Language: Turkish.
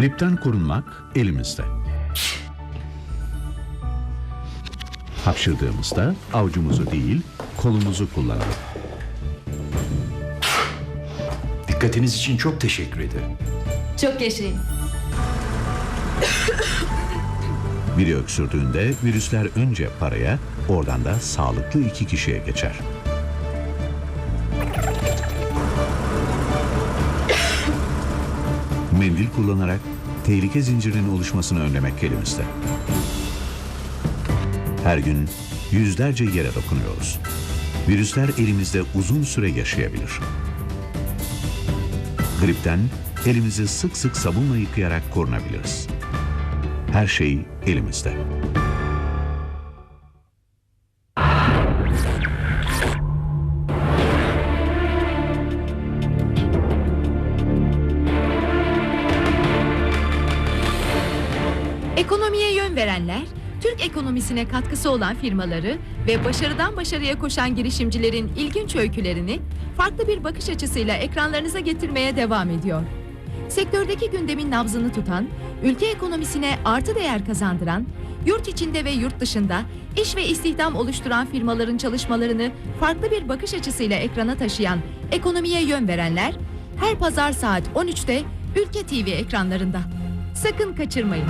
Gripten korunmak elimizde. Hapşırdığımızda avucumuzu değil, kolumuzu kullanalım. Dikkatiniz için çok teşekkür ederim. Çok yaşayın. Biri öksürdüğünde virüsler önce paraya, oradan da sağlıklı iki kişiye geçer. Mendil kullanarak tehlike zincirinin oluşmasını önlemek elimizde. Her gün yüzlerce yere dokunuyoruz. Virüsler elimizde uzun süre yaşayabilir. Gripten elimizi sık sık sabunla yıkayarak korunabiliriz. Her şey elimizde. Ekonomiye yön verenler, Türk ekonomisine katkısı olan firmaları ve başarıdan başarıya koşan girişimcilerin ilginç öykülerini farklı bir bakış açısıyla ekranlarınıza getirmeye devam ediyor. Sektördeki gündemin nabzını tutan, ülke ekonomisine artı değer kazandıran, yurt içinde ve yurt dışında iş ve istihdam oluşturan firmaların çalışmalarını farklı bir bakış açısıyla ekrana taşıyan ekonomiye yön verenler, her pazar saat 13'te Ülke TV ekranlarında. Sakın kaçırmayın.